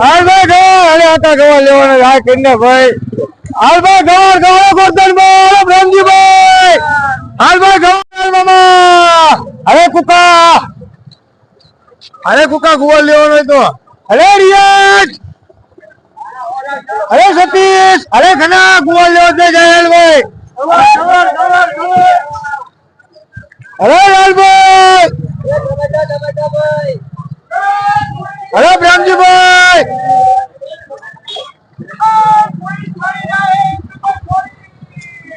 હાલભાઈ ગવાર અરે આટા ગવાર લેવાના હા કરીને ભાઈ હાલભાઈ ગવાર ગવાર ગોરધનભાઈ. પ્રેમજીભાઈ હાલભાઈ ગવાર કુકા. અરે કુકા, ગુવાર લેવાનો તો. અરે રિયાજ અરે સતીશ. અરે ઘણા ગુવાર લેવો છે જયલભાઈ અરે લાલભાઈ. અરે પ્રેમજીભાઈ!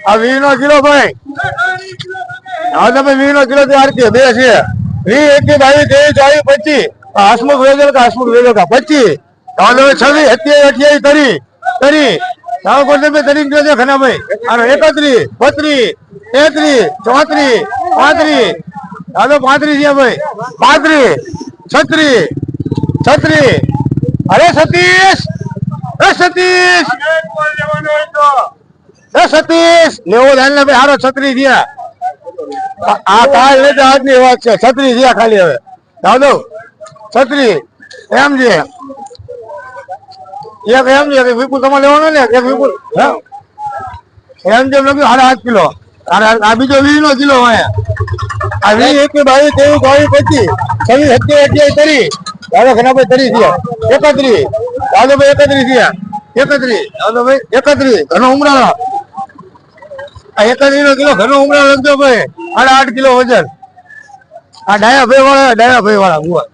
આ વી નો કિલો ભાઈ. હા, તમે વી નો કિલો થી કે બે છે. વી એક બાવીસ ત્રેવીસ ચોવીસ પચીસ હસમુખ વેગલ કા હસમુખ વેગલ કા? પચીસ તમે છવ્વીસ અત્યાવીસ અઠ્યાવીસ તરી. તરી. સાવ તમે તરી ગયો છે, ખનાભાઈ? અને એકત્રીસ, બત્રીસ, તેત્રીસ, ચોત્રીસ, પાંત્રીસ. હા તો પાંત્રીસ છે ભાઈ. પાંત્રીસ. છત્રીસ છત્રીસ અરે સતીશ એ સતીશ. છત્રી છત્રી ખાલી હવે. દાદો છત્રી, એમ છે એક એમ છે વિપુલ તમારે લેવાનો ને? એક વિપુલ? એમ જેમ લખ્યું સાડા આઠ કિલો. આ બીજો વીસ નો કિલો હોય. આ વીસ એક બાવીસ તેવી ચોવીસ પચીસ છવ્વીસ સત્યાવીસ અઠ્યાવીસ તરી દાદા ઘનાભાઈ તરી થયા. એકત્રીસ. દાદોભાઈ એકત્રીસ થયા. એકત્રીસ. દાદોભાઈ એકત્રીસ. ઘણો ઉમરાળો. આ એકત્રીસ નો કિલો ઘણો ઉમરાળો લખજો ભાઈ. સાડા આઠ કિલો વજન. આ ડાયા ભાઈ વાળા ડાયા ભાઈ વાળા ગુવા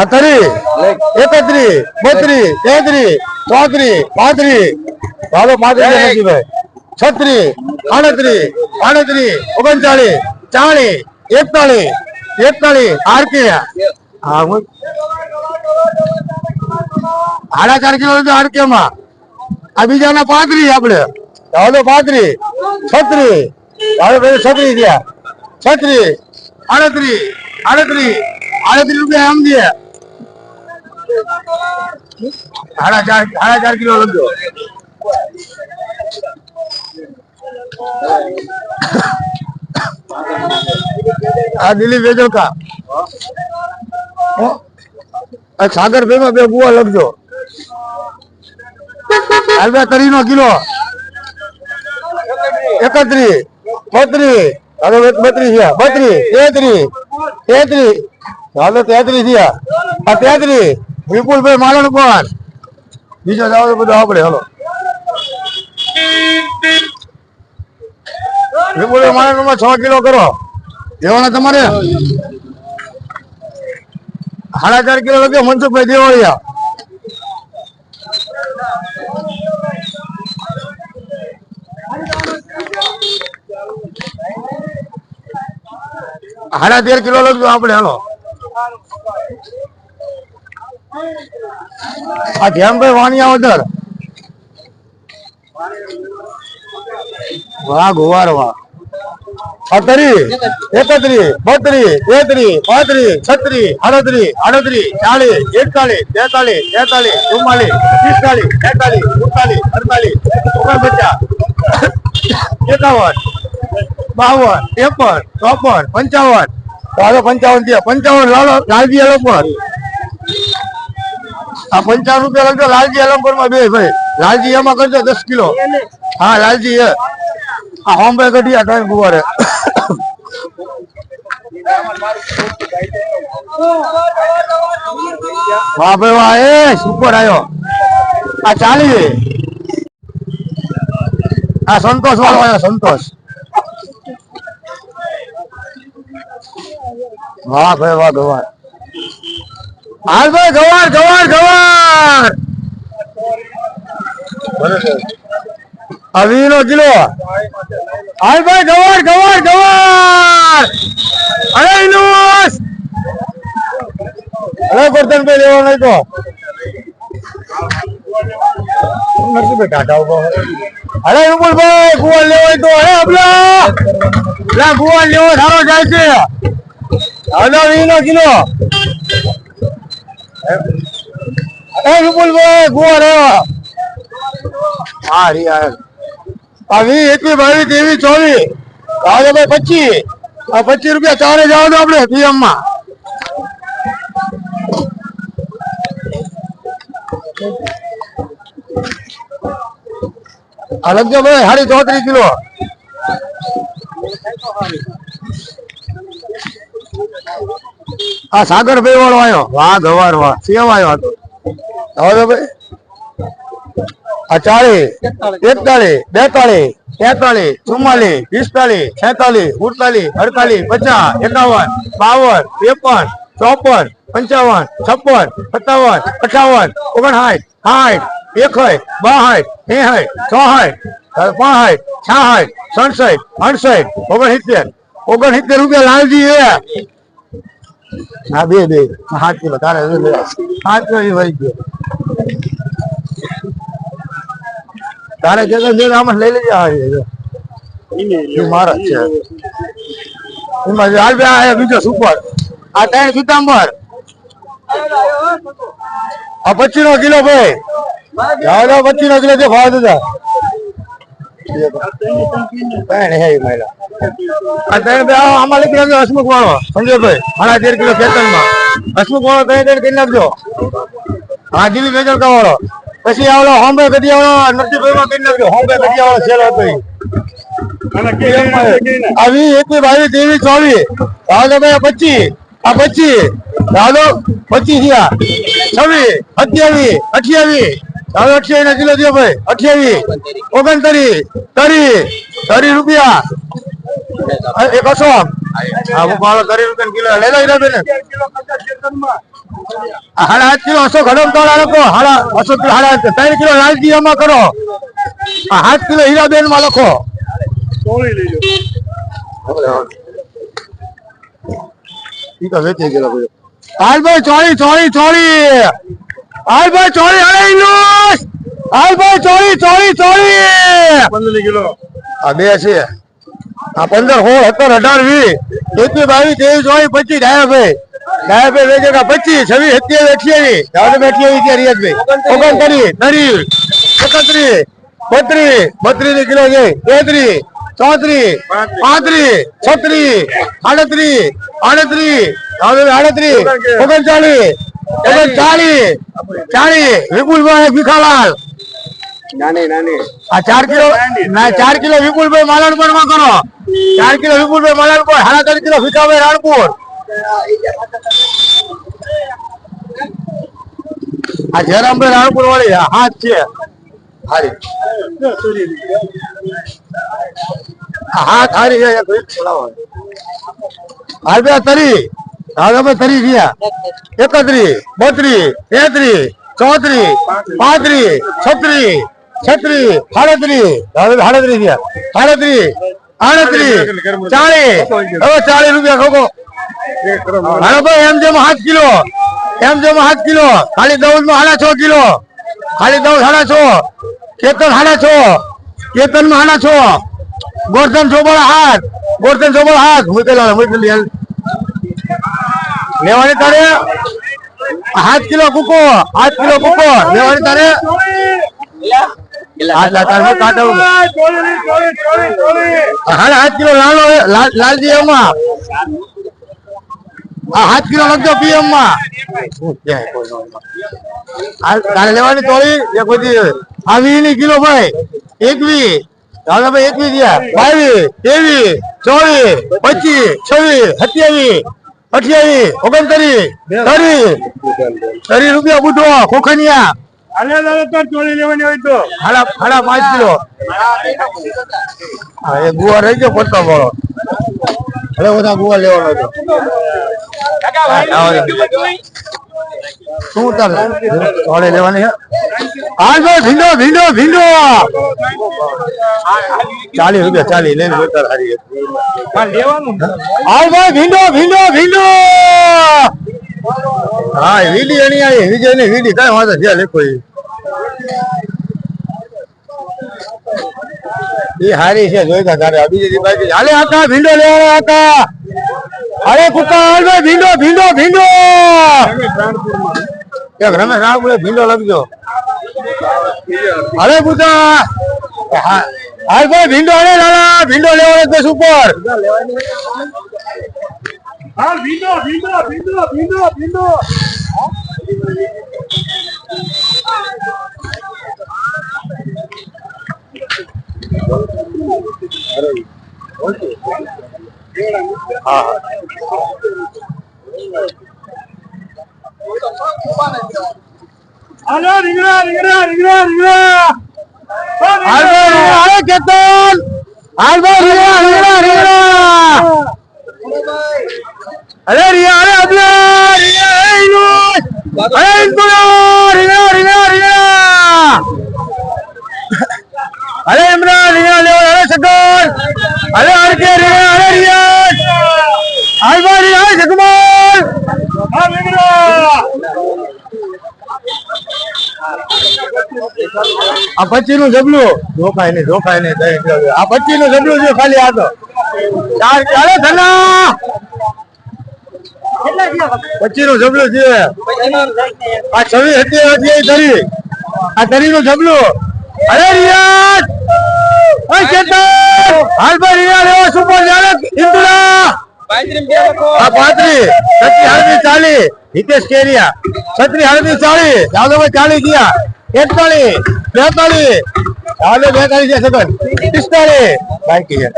આ તરી. એકત્રીસ બત્રીસ પાંત્રી પાંત્રી પાંત્રીસ. પાંત્રી પાંત્રીસ નસીભાઈ છત્રીસ આડત્રીસ આડત્રીસ ઓગણચાલીસ ચાલીસ એકતાલીસ એકતાલીસ આરકે હા હું સાડા ચાર કિલો આરકે માં આ બીજાના પાંત્રીસ આપણે. ચાલો પાંત્રીસ છત્રીસ ચાલો ભાઈ છત્રીસ થયા. છત્રીસ આડત્રીસ આડત્રીસ આડત્રીસ રૂપિયા એમ દે. સાડા ચાર સાડા ચાર કિલો લખજો આ દિલીપ વેજલકા. આ સાગર ભાઈ બે ગુવા લખજો. હાલવે તરી નો કિલો. એકત્રીસ, બત્રીસ, હવે બત્રીસ થયા. બત્રીસ, તેત્રીસ તેત્રીસ. હાલો, તેત્રીસ થયા. આ તેત્રીસ. વિપુલભાઈ માલણ પણ બીજો જાવ બધું આપણે હાલો. વિપુલભાઈ માલણ છ કિલો કરો. દેવાના તમારે? સાડા ચાર કિલો લખ્યો મનસુખભાઈ દેવાળિયા. સાડા તેર કિલો લખજો આપણે, હાલો. આ ધ્યાનભાઈ વાણિયા વદર બાવન, ત્રેપન, ચોપન, પંચાવન ચાલો પંચાવન થયા. પંચાવન લાલો, લાલજી અલંપર આ પંચાવન રૂપિયા લખજો લાલજી અલંપરમાં બે ભાઈ લાલજી એમાં કરજો દસ કિલો. હા, લાલજી એ. હોમભાઈ કઢિયા ત્રણ ગુવારે. વાહ ભાઈ, વાહ, એ સુપર આવ્યો આ ચાલી આ સંતોષ વાળો આવ્યો સંતોષ. વાહ ભાઈ, વાહ, ગવાર. હાલ ભાઈ, ગવાર ગવાર ગવાર. અવી નો કિલો. હાલ ભાઈ, ગવાર ગવાર ગવાર. અરે ઇનુસ. અરે ગોરધનભાઈ લેવાનો નહીં તો. નથી ભાઈ ઊભો અરે વિપુલભાઈ ગુવાલ લેવો તો. અરે અબલા. લા ગુવાલ લેવો સારો જાય છે. હાલો વીનો કિલો. એ વિપુલભાઈ ગુવાલ આવ્યો હા વી એકવી ભાવી તેવી ચોવીસ હાલો ભાઈ પચીસ પચીસ રૂપિયા ચારે જાવ તો આપણે પીએમમાં લગજો ભાઈ સાડી ચોત્રીસ કિલો. આ સાગર ભાઈ વાળો આવ્યો વાહ ગવાર વાહ સેવ આવ્યો હતો હવે ભાઈ. ચાલીસ એકતાલીસ બેતાલીસ તેતાલીસ ચુમ્માલીસ પિસ્તાલીસ છેતાલીસ ઉડતાલીસ અડતાલીસ પચાસ એકાવન બાવન ત્રેપન ચોપન પંચાવન છપ્પન સત્તાવન અઠાવન ઓગણસાઠ સાઠ એકસઠ બાસઠ એસઠ ચોસઠ પાસઠ છાસઠ સડસઠ અડસઠ ઓગણસિત્તેર. ઓગણસિત્તેર રૂપિયા લાલજી એ હા બે બે. સાત કિલો તારે સાત કિલો વહી ગયો. તારે જે જે લઈ લેજે આ એ. એ મારા છે. એમાં હાલ બે બીજો સુપર. આ ત્રણ પિતાંબર આ પચીસ નો કિલો ભાઈ જાવ પચીસ નો કિલો જે ભાવ આવો આમાં લખી નાખજો હસમુખ વાળો સંજયભાઈ સાડા તેર કિલો ખેતરમાં વાળો ત્રણ ત્રણ નાખજો હા જીવી વેચણકા વાળો. પછી આવડો હોમ્બે આવડો નરસિંહભાઈ કરી નાખ્યો. હોમ્બે આવડો સેલ હતો આવી એકવી બાવીસ ત્રેવીસ ચોવીસ. રાવલો ભાઈ પચીસ. આ પચીસ. રાવલો પચીસ થયા. છવ્વીસ સત્યાવીસ અઠ્યાવીસ. રાવલો અઠ્યાવીસ ના કિલો દો ભાઈ. અઠ્યાવીસ ઓગણતરી તરી તરી રૂપિયા. એક અશોક રૂપિયા કિલો. લઈ લો હીરાબેન. આ આઠ કિલો અશોક હડમ તોડા લખો. હાડા કિલો સાડા ત્રણ કિલો એમાં કરો. આ સાત કિલો હીરાબેનમાં લખો. ઈ તો વેચી ગયેલો ભાઈ. હાલ ભાઈ ચોળી ચોળી ચોળી. હાલ ભાઈ ચોળી અરે ઇલુસ ભાઈ ચોળી ચોળી ચોળી. આ બે છે. આ પંદર સોળ સત્તર અઢાર વીસ, એકવીસ, બાવીસ, ત્રેવીસ, ચોવીસ, પચીસ, ડાયાભાઈ. ડાયા ભાઈ વેચે કા પચીસ, છવ્વીસ, સત્યાવીસ, અઠ્યાવીસ. દાદા અઠ્યાવીસ ત્યાં રિયાજભાઈ ઓગણત્રીસ ત્રીસ એકત્રીસ, બત્રીસ બત્રીસ કિલો છે તેત્રીસ, ચોત્રીસ, પાંત્રીસ, છત્રીસ, આડત્રીસ આડત્રીસ. આડત્રીસ, ઓગણચાલીસ ઓગણચાલીસ, ચાલીસ, વિપુલભાઈ ભીખાલાલ. આ ચાર કિલો ના ચાર કિલો વિપુલભાઈ માલણપુરમાં કરો. ચાર કિલો વિપુલભાઈ માલણપુર સાડા ત્રણ કિલો ભીખાભાઈ રાણપુર. આ જયરામભાઈ રાણપુર વાળી આ હાથ છે. હારી. આ હાથ હારી છે એક રીત ચલાવો હાલ બે તરી. હાલ અમે તરી ગયા. એકત્રીસ બત્રીસ તેત્રીસ ચોત્રીસ પાંત્રીસ છત્રીસ છત્રીસ સાડત્રીસ હવે થયા ગયા આડત્રી ચાલીસ હવે ચાલીસ રૂપિયા ખોખો. હાલો ભાઈ, એમ જેમ સાત કિલો. એમ જેમ સાત કિલો. ખાલી દઉં માં સાડા છ કિલો. ખાલી દઉં સાડા છ. કેતન સાડા છ. કેતનમાં સાડા છ. ગોરધન ચોબળ હાથ. ગોરધન ચોબળ હાથ. મૂકેલા મૂકેલી. લેવાની તારે? સાત કિલો કુકો હાથ કિલો કુકો લેવાની તારે? કિલો લાલો લાલજી એમાં આ કિલો લખજો પીએમમાં શું ક્યાંય કોઈ નો એમાં. હાલ તારે લેવાની તોડી? એ કોઈ આ વીસ કિલો ભાઈ. એકવી. દાદા ભાઈ એકવીસ ગયા. બાવીસ ત્રેવીસ ચોવીસ પચીસ છવ્વીસ સત્યાવીસ અઠ્યાવીસ ઓગણત્રીસ ત્રીસ. ત્રીસ રૂપિયા બુઢો ખોખનિયા. હાડા હાડા પાંચ કિલો હા એ ગુવા રહી ગયો પડતો બોલો હવે બધા ગુવા લેવાનો હતો શું તારે થોડે લેવાની હાલ ભીંડો ભીંડો ભીંડો. ચાલીસ રૂપિયા ચાલી લઈને વેતર હારી હાલ ભાઈ ભીંડો ભીંડો ભીંડો. હા વીડી એની આવી વિજયની વીડી. કઈ વાંધો છે લેખો એ. એ હારી છે જોઈતા તારે. આ બીજી હાલે આકા, ભીંડો લેવાનો આકા. અરે કુકા હાલ ભીંડો ભીંડો ભીંડો. એક રમેશ રાવપુરે ભીંડો લખજો. અરે હા. હાલ ભાઈ, ભીંડો અરે લાલા. ભીંડો લેવાનો દસ ઉપર. હાલ, ભીંડો ભીંડો ભીંડો ભીંડો ભીંડો. હાલો રીંગણા રીંગણા રીંગણા રીંગણા હાલો હાલો કેતન હાલ ભાઈ રીંગણા રીંગણા રીંગણા અરે રિયા અરે અબલા રિયા એ નું અરે ઇન્દુલા રિયા રિયા રિયા અરે ઇમરાન રિયા લેવો અરે સગર અરે આરકે રિયા અરે રિયા આલવા રિયા જગમાલ. હા ઇમરાન આ પચી નું જબલું. જોખાય નહીં જોખાય નહીં આ પચી નું જબલું છે ખાલી આ તો. ચાર ચાલે નું જબલું છે. આ છવ્વીસ હતી હતી ધરી. આ ધરી નું જબલું. અરે રિયાદ ઓય ચેતન! હાલ ભાઈ એવો સુપર પાંત્રી છત્રી હળવી ચાલી હિતેશ કેરિયા. છત્રી હળવી ચાલી ચાલી ગયા એકતાલીસ બેતાલીસ જાદવ બેતાલીસ છે સગન પિસ્તાલીસ બાકી હવે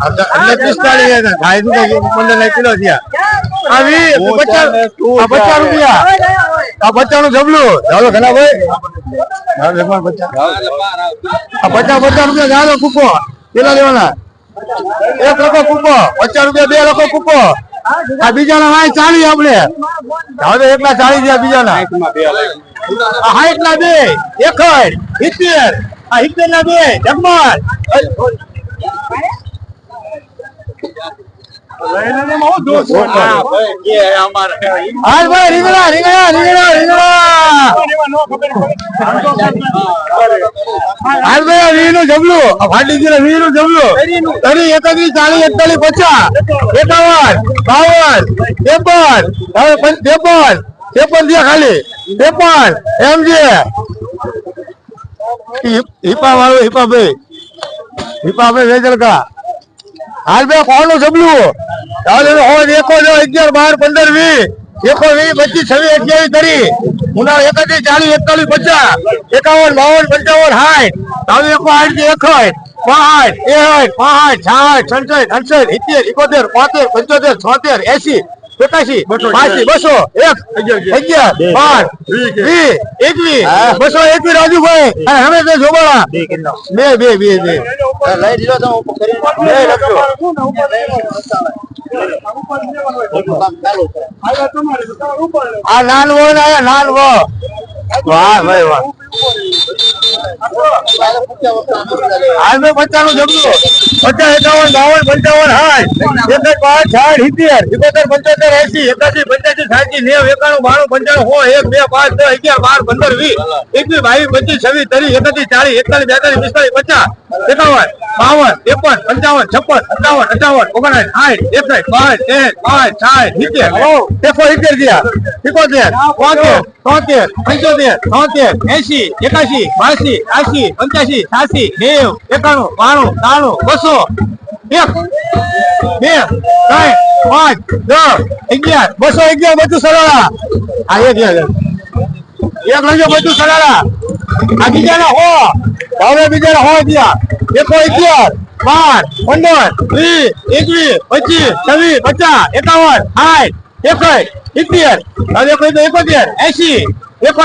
આ તો એટલે પિસ્તાલીસ છે ભાઈ શું કહે પંદર કિલો થયા. આ વી પચાસ રૂપિયા આ પચાસનું જમલું ચાલો ઘણા ભાઈ. પચાસ આ પચાસ રૂપિયા જાડો કૂપો. કેટલા લેવાના. એક લખો કૂપો. પચાસ રૂપિયા બે લખો કૂપો. આ બીજાના વાય ચાલી આપણે. હવે એકલા ચાલી ગયા બીજાના. આ હાઈટ ના બે. એક સિત્તેર. આ સિત્તેર ના બે. જગમાલ હાલ ભાઈ રીંગણા હાલ ભાઈ વી નું જબલું? એમ છે હિપા વાળો હિપા ભાઈ હિપા ભાઈ કોનું જમલું જો અગિયાર, બાર, પંદર, વીસ, એકો વીસ, પચીસ, છવ્વીસ કરી ઉનાળો એકત્રીસ ચાલીસ, એકતાલીસ, પચાસ, એકાવન, બાવન, પંચાવન, સાઠ ચાલુ એકો આઠથી એકસઠ પાંચ એકઠ પાંચ, સાઠ સડસઠ અડસઠ, સિત્તેર, ઇકોતેર, બોતેર, પંચોતેર, છોતેર, એસી એકાશી બાસી બસો એક અગિયાર બાર વીસ એકવીસ બસો એકવીસ રાજુભાઈ અને હવે તો જોબાળા. બે બે બે બે લઈ લીધો તો બે લખજો આ નાનવો ને નાનવો. વાહ ભાઈ વાહ. હાલ મેં જમલું પચાસ એકાવન બાવન પંચાવન સાઠ એકસઠ પાંચ સાઠ સિત્તેર એકોતેર પંચોતેર એસી એકાસી પંચ્યાસી સાઠી નેવ એકાણું બાણું પંચાણું સો એક બે પાંચ દસ અગિયાર બાર પંદર વીસ એકવીસ બાવીસ પચીસ છવ્વીસ ત્રીસ એકત્રીસ ચાલીસ એકતાલીસ બેતાલીસ પિસ્તાલીસ પચાસ એકાવન બાવન ત્રેપન પંચાવન છપ્પન સત્તાવન અઠાવન ઓગણસાઠ સાઠ એકસઠ પાંચ એક પાંચ સાઠ સિત્તેર એકસો સિત્તેર થયા એકોતેર તોતેર પંચોતેર તોતેર એસી એકાસી બાસી આસી પંચ્યાસી છ્યાસી નેવ, એકાણું, બાણું, ત્રાણું, બસો. એક, બે, ત્રણ, પાંચ, દસ, અગિયાર, બસો અગિયાર, બધું સરળા આ એક એક લખજો બધું સરળા આ બીજાના હો. હવે બીજાના હો ગયા. એકો અગિયાર, બાર, પંદર, વીસ, એકવીસ, પચીસ, છવ્વીસ, પચાસ, એકાવન, સાઠ, એકસઠ, સિત્તેર. એકોતેર એસી એકો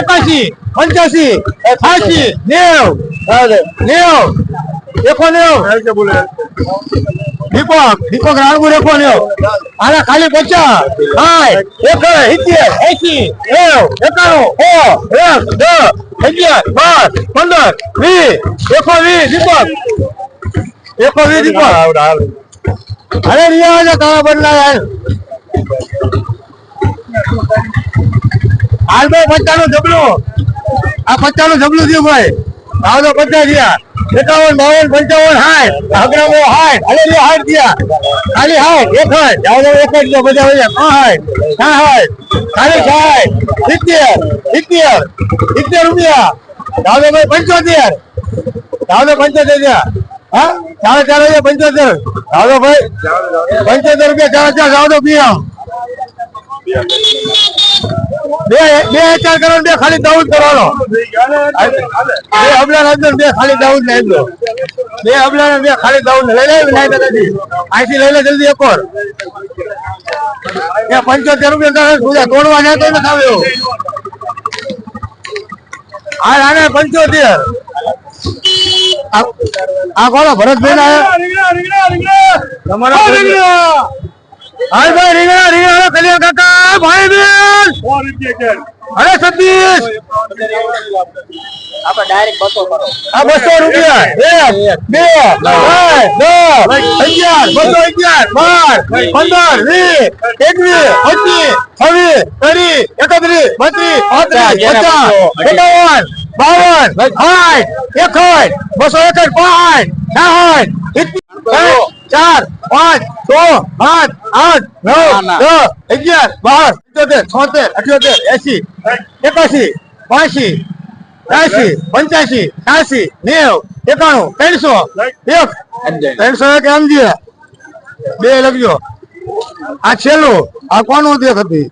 એકાસી પંચ્યાસી છ્યાસી નેવ નેવ એકો નેવ દીપક દીપક રાણપુર એકો નેવ આના ખાલી પચાસ. સાઠ એક સિત્તેર એસી નેવ એકાણું સો એક દસ અગિયાર બાર પંદર વીસ એકો વીસ દીપક. એકો વીસ દીપક અરે રિયા કાળા બદલા હાલ ભાઈ પચાનું જબલું. આ પચાનું જબલું થયું ભાઈ. ભાવ તો પચાસ થયા. એકાવન, બાવન, પંચાવન, હાઠ. અગ્રામો હાઠ. અરે હાઠ થયા. ખાલી હાઠ. એક હાઠ. જાવ એક જ ગયો બધા હોય હા હાઠ. હા હાઠ. ખાલી સાઠ સિત્તેર. સિત્તેર. સિત્તેર રૂપિયા. જાવ ભાઈ, પંચોતેર. જાવ પંચોતેર ગયા હા? સાડા ચાર હજાર, પંચોતેર. ચાલો ભાઈ. પંચોતેર રૂપિયા ચાલો ચાર. જાવ તો પી. બે બે હજાર બે ખાલી દાઉદ કરવાનો. બે અબલા બે ખાલી દાઉદ ને આપજો બે અબલા બે ખાલી દાઉદ ને લઈ લે વિનાયક દાદાજી. અહીંથી લઈ લે જલ્દી એક વાર પંચોતેર રૂપિયા કરે તોડવા જતો ને આવ્યો. આ આને પંચોતેર. આ- કોનો? ભરતભાઈ ના તમારા હાય ભાઈ રીંગણા રીંગણા કલ્યાણ કાકા ભાઈ બેન. અરે સતીશ. આપણે ડાયરેક્ટ બસો કરો. આ બસો રૂપિયા. એક બે ત્રણ દસ અગિયાર બસો અગિયાર બાર પંદર વીસ એકવીસ પચીસ છવ્વીસ ત્રીસ એકત્રીસ બત્રીસ પાંત્રીસ પચાસ એકાવન બાવન સાઠ એકસઠ બસો એકસઠ પાંચ સાઠ ચાર પાંચ છ સાત આઠ નવ દસ અગિયાર બાર પંચોતેર છોતેર અઠ્યોતેર એસી એકાશી પાંચી ત્યાસી પંચ્યાસી છ્યાસી નેવ એકાણું ત્રણસો એક ત્રણસો એક સમજીએ બે લખજો. આ છેલ્લું. આ કોનું દેખ હતી?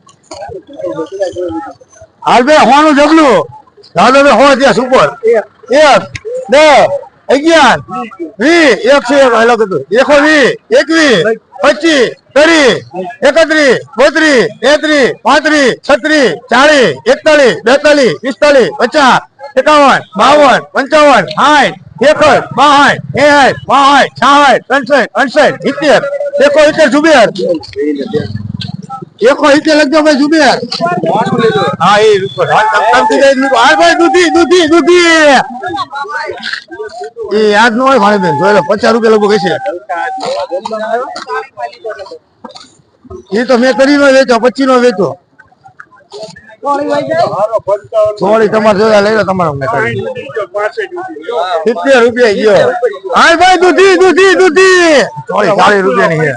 હાલ બે હોનું જગલું હાલ બે હો ત્યાં સુપર. એક બે અગિયાર વી એકસો એક અલગ હતું એકો વી એકવીસ, પચીસ, ત્રીસ, એકત્રીસ, બોત્રીસ, તેત્રીસ, પાંત્રીસ, છત્રીસ, ચાલીસ, એકતાલીસ, બેતાલીસ, પિસ્તાલીસ, પચાસ, એકાવન, બાવન, પંચાવન, સાઠ એકસઠ બાસઠ એસઠ બાસઠ, છાસઠ ત્રણસઠ અડસઠ, સિત્તેર એકો સિત્તેર જુબેર એકો હિતે લખજો ભાઈ જુબેર હા, એ ભાઈ, દૂધી દૂધી દૂધી. એ યાદ ન હોય ભાણે બેન. જોઈ લો, પચાસ રૂપિયા લગભગ હશે. એ તો મેં કરી નો વેચો પચી નો વેચો થોડી તમારે જોયા, લઈ લો, તમારે અમને સિત્તેર રૂપિયા ગયો. હાલ ભાઈ, દૂધી દૂધી દૂધી. થોડી ચાલીસ રૂપિયા ની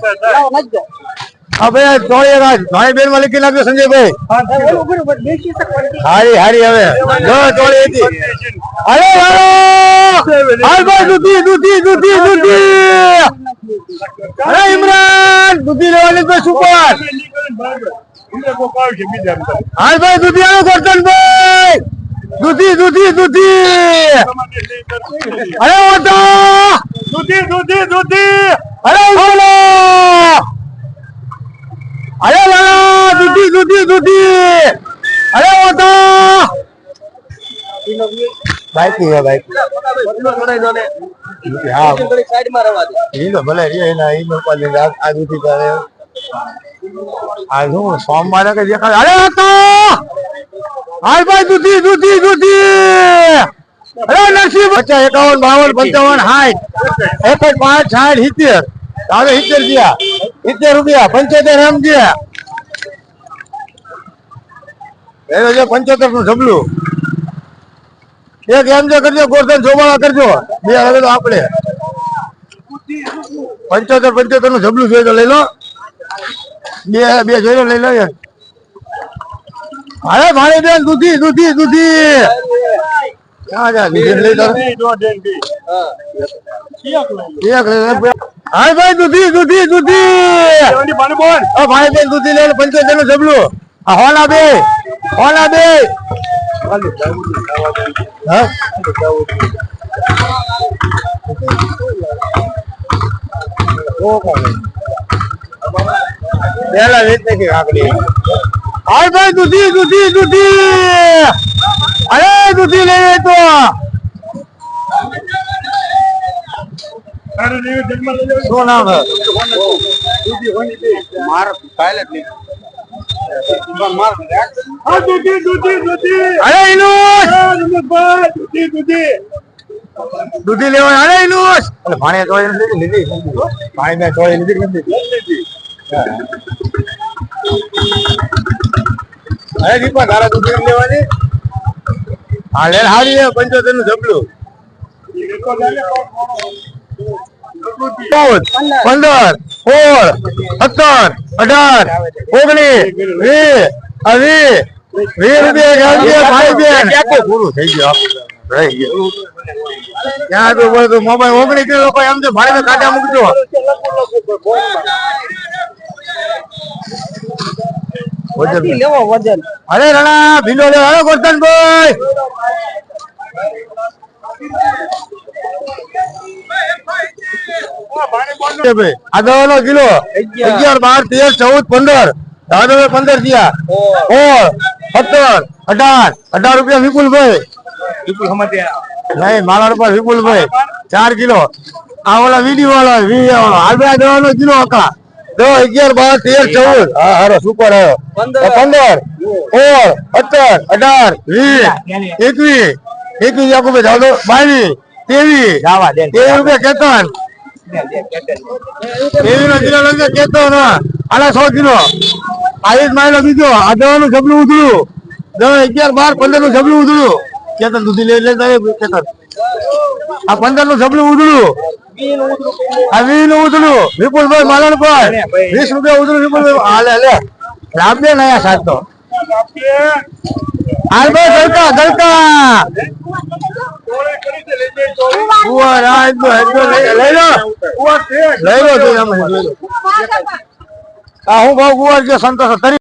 હા ભાઈ બેનમાં લખી નાખજો સંજયભાઈ? હારી હારી હવે. અરે હાલો દૂધી દૂધી દૂધી દૂધી! અરે, ઇમરાન, દૂધી લેવાની તો સુપર હાલ ભાઈ, દૂધી આવો ભાઈ! દૂધી દૂધી દૂધી! અરે ઓટા દૂધી દૂધી દૂધી! અરે બોલો અરે વાહ, દૂધી દૂધી દૂધી. અરે ઓટા બાઈકની ભલે રે ના. ઈ નો પાલે આ દૂધી કરે. આ શું, સોમવારે કે દેખાય? અરે હતા હાલ ભાઈ, દૂધી દૂધી દૂધી. અરે નરસિંહ, પચાસ એકાવન, બાવન, પંચાવન સાઠ એકસઠ પાંચ, સાઠ, સિત્તેર. હવે સિત્તેર ગયા સિત્તેર રૂપિયા પંચોતેર એમ ગયા. એનો જે પંચોતેરનું જબલું. એક એમ જે કરજો ગોરધન જોવાળા કરજો. બે હવે તો આપણે પંચોતેર પંચોતેરનું જબલું જોઈએ તો લઈ લો. બે બે જોઈ લો લઈ લો અરે ભાઈ બેન દૂધી દૂધી દૂધી. ક્યાં જા દૂધી લઈ લો. એક લઈ લો હા ભાઈ દૂધી દૂધી દૂધી. ઓ ભાઈ બેન દૂધી લઈ લો પંચોતેરનું જબલું. આ હોલા બે હોલા બે. હા? પેલા વેચ કે કાકડી. હાય ભાઈ દૂધી દૂધી દૂધી. અરે દૂધી લઈ તો. શું નામ દૂધી લેવા અરે ઇનુસ! ભાણે ચોળી નથી લીધી. પાણી મેં ચોળી લીધી નથી અરે દીપા તારા દૂધી લેવાની? હા લે હારી પંચોતેરનું જબલું ચૌદ પંદર સોળ સત્તર અઢાર ઓગણીસ વીસ આ વીસ. વીસ રૂપિયા ગાંધી ભાઈ બેન. પૂરું થઈ ગયું ત્યાં તો બોલ મોબાઈલ ઓગણી કિલો લોકો એમ તો ભાડે કાઢ્યા મૂકજો. વજન અરે રણા ભીલો લે અરે ગોરધનભાઈ? કિલો. અગિયાર. બાર તેર ચૌદ પંદર. દાદો પંદર થયા. સોળ સત્તર અઢાર. અઢાર રૂપિયા વિપુલભાઈ નહીં મારા રૂપિયા વિપુલભાઈ ચાર કિલો. આ ઓલા વીડી વાળો વી વાળો હાલ દવાનો કિલો હતા દસ અગિયાર બાર તેર ચૌદ. હા હારો સુપર આવ્યો પંદર. પંદર. સોળ સત્તર અઢાર વીસ એકવીસ. એકવીસ દાદો બાવીસ તેવીસ ત્રેવીસ રૂપિયા કેતન. આલા સો કિલો. આવીસ માયલો બીજો. આ દવા નું જબલું ઉધડું અગિયાર, બાર પંદરનું જબલું ઉધડું કેતન દૂધી લઈ લે કેતન. આ પંદરનું જબલું ઉધડું આ વીસનું ઉધડું વિપુલભાઈ માલણભાઈ. વીસ રૂપિયા ઉધડું વિપુલભાઈ. હાલે હાલે. રામદેવ નયા સાત તો. હાલ ભાઈ, ગલકા ગલકા. કુંવર આ એકદમ એકદમ લઈ લો. લઈ લો. તું એમ લઈ લો. હું ભાવ કુંવર જે સંતોષ